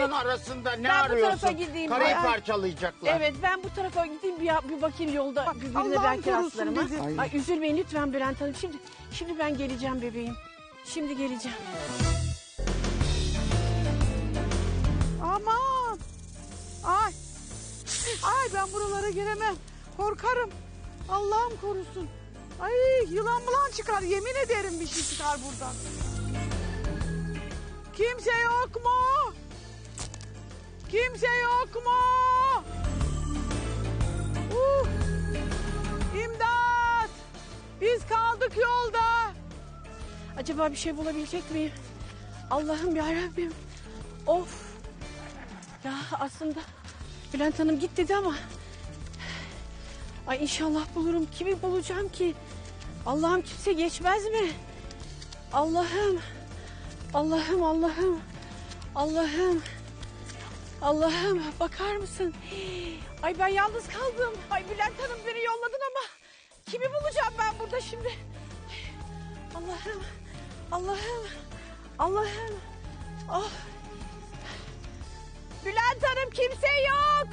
Dağların arasında ne Ben bu arıyorsun? tarafa gideyim. Karayı Ay, ay. parçalayacaklar. Evet ben bu tarafa gideyim bir, bir bakayım yolda Bak, birbirine Allah'ım belki korusun rastlarım. ha. dedi. Ay. Ay üzülmeyin lütfen Bülent Hanım. Şimdi şimdi ben geleceğim bebeğim. Şimdi geleceğim. Aman. Ay. Ay ben buralara giremem. Korkarım. Allah'ım korusun. Ay yılan bulan çıkar. Yemin ederim bir şey çıkar buradan. Kimse yok mu? Kimse yok mu? Uh. İmdat. Biz kaldık yolda. Acaba bir şey bulabilecek miyim? Allah'ım ya Rabbim. Of. Ya aslında Bülent Hanım git dedi ama Ay inşallah bulurum. Kimi bulacağım ki? Allah'ım kimse geçmez mi? Allah'ım. Allah'ım Allah'ım. Allah'ım. Allah'ım bakar mısın? Ay ben yalnız kaldım. Ay Bülent Hanım beni yolladın ama kimi bulacağım ben burada şimdi? Allah'ım. Allah'ım. Allah'ım. Oh. Bülent Hanım kimse yok.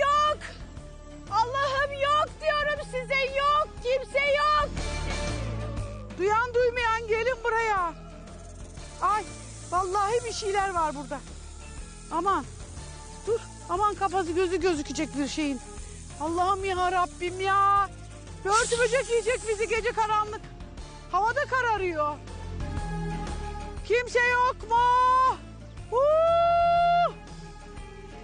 Yok. Allah'ım yok diyorum size yok. Kimse yok. Duyan duymayan gelin buraya. Ay vallahi bir şeyler var burada. Aman dur aman kafası gözü gözükecek bir şeyin. Allah'ım ya Rabbim ya. Börtü böcek yiyecek bizi gece karanlık. Havada kararıyor. Kimse yok mu? Huu!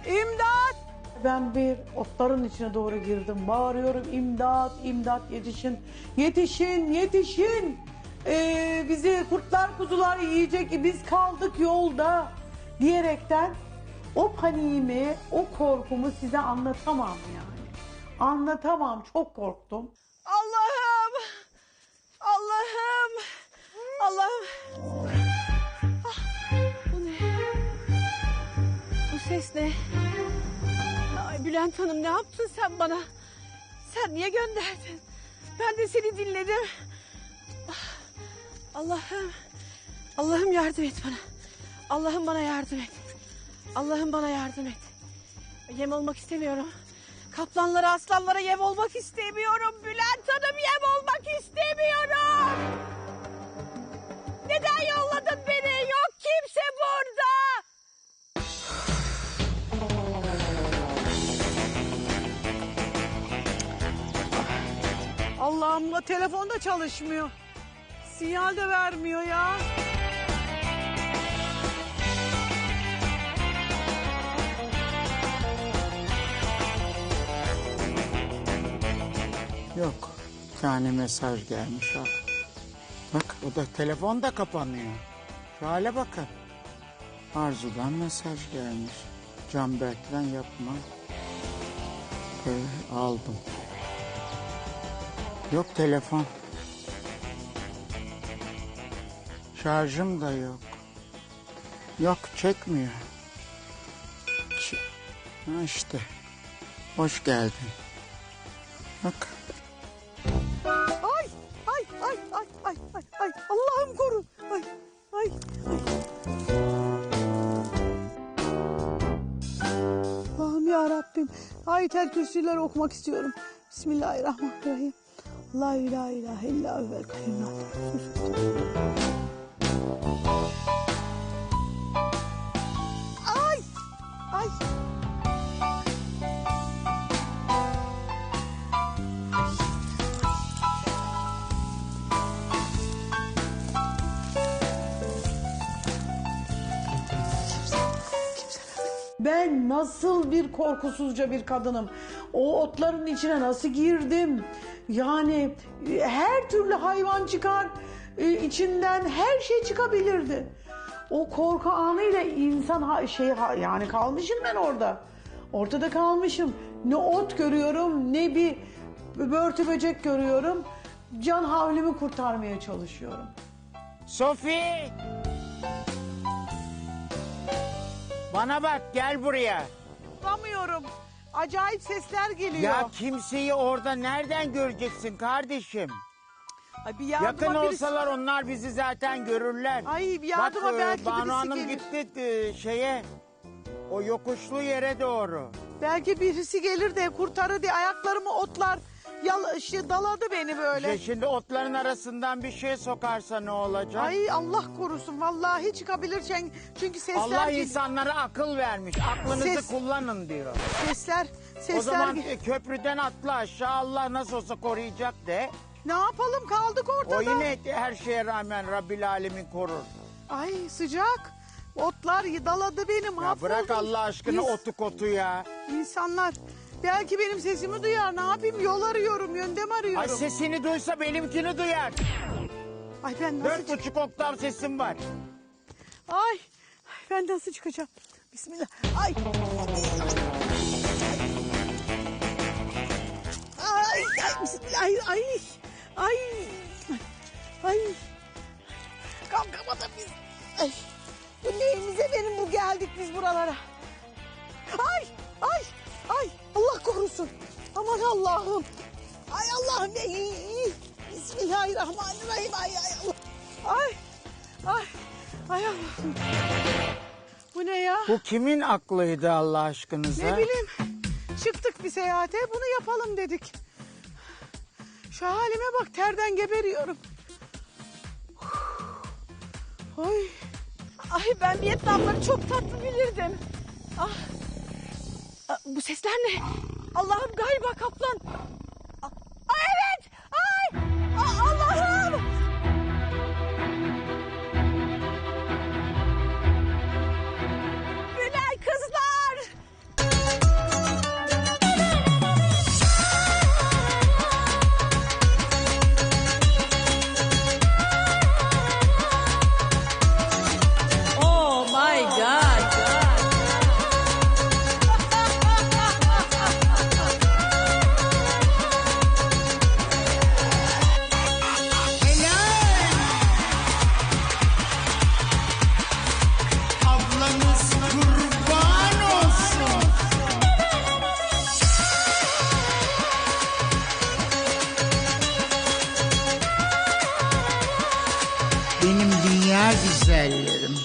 İmdat! Ben bir otların içine doğru girdim. Bağırıyorum imdat, imdat yetişin. Yetişin, yetişin. Ee, bizi kurtlar kuzular yiyecek. Biz kaldık yolda diyerekten o paniğimi, o korkumu size anlatamam yani. Anlatamam. Çok korktum. Allah'ım. Allah'ım. Allah'ım. Ah, bu ne? Bu ses ne? Ay Bülent Hanım ne yaptın sen bana? Sen niye gönderdin? Ben de seni dinledim. Ah, Allah'ım. Allah'ım yardım et bana. Allah'ım bana yardım et. Allah'ım bana yardım et. Yem olmak istemiyorum. Kaplanlara, aslanlara yem olmak istemiyorum. Bülent Hanım yem olmak istemiyorum. Neden yolladın beni? Yok kimse burada. Allah'ım da telefon da çalışmıyor. Sinyal de vermiyor ya. Yok. Bir tane mesaj gelmiş al. Bak o da telefon da kapanıyor. Şu hale bakın. Arzu'dan mesaj gelmiş. Canberk'ten yapma. Böyle aldım. Yok telefon. Şarjım da yok. Yok çekmiyor. Ç- ha işte. Hoş geldin. Bak. Ayetel kürsüler okumak istiyorum. Bismillahirrahmanirrahim. La ilahe ilahe illa sinetun. Ay! Ay! Ben nasıl bir korkusuzca bir kadınım. O otların içine nasıl girdim? Yani e, her türlü hayvan çıkar e, içinden her şey çıkabilirdi. O korku anıyla insan şey yani kalmışım ben orada. Ortada kalmışım. Ne ot görüyorum ne bir börtü böcek görüyorum. Can havlimi kurtarmaya çalışıyorum. Sofi! Bana bak gel buraya. Bulamıyorum. Acayip sesler geliyor. Ya kimseyi orada nereden göreceksin kardeşim? Ay bir yardıma Yakın birisi- olsalar onlar bizi zaten görürler. Ay bir yardıma Bak, e, belki Banu birisi Hanım gelir. gitti e, şeye O yokuşlu yere doğru. Belki birisi gelir de kurtarır diye ayaklarımı otlar yal, şey, daladı beni böyle. Şimdi otların arasından bir şey sokarsa ne olacak? Ay Allah korusun vallahi çıkabilir çünkü, çünkü sesler Allah insanlara akıl vermiş. Aklınızı Ses- kullanın diyor. sesler sesler o zaman e, köprüden atla aşağı Allah nasıl olsa koruyacak de. ne yapalım kaldık ortada. O yine her şeye rağmen Rabbil Alemin korur. Ay sıcak. Otlar daladı beni Ya mahvoldum. bırak Allah aşkına İns- otu kotu ya. İnsanlar belki benim sesimi duyar ne yapayım yol arıyorum yöndem arıyorum. Ay sesini duysa benimkini duyar. Ay ben nasıl Dört buçuk oktav sesim var. Ay, ay ben nasıl çıkacağım? Bismillah. Ay. Ay, ay, bismillah. Ay, ay, ay. Ay. Kalkamadım biz. Ay. Bu neyimize benim bu geldik biz buralara. Ay. Korusun. Aman Allah'ım. Ay Allah'ım. Ay. Bismillahirrahmanirrahim. Ay, ay Allah. Ay, ay. Ay Allah'ım. Bu ne ya? Bu kimin aklıydı Allah aşkınıza? Ne bileyim. Çıktık bir seyahate bunu yapalım dedik. Şu halime bak terden geberiyorum. Ay. Ay ben Vietnamları çok tatlı bilirdim. Ah. Ah, Bu sesler ne? Allah'ım galiba kaplan. güzellerim.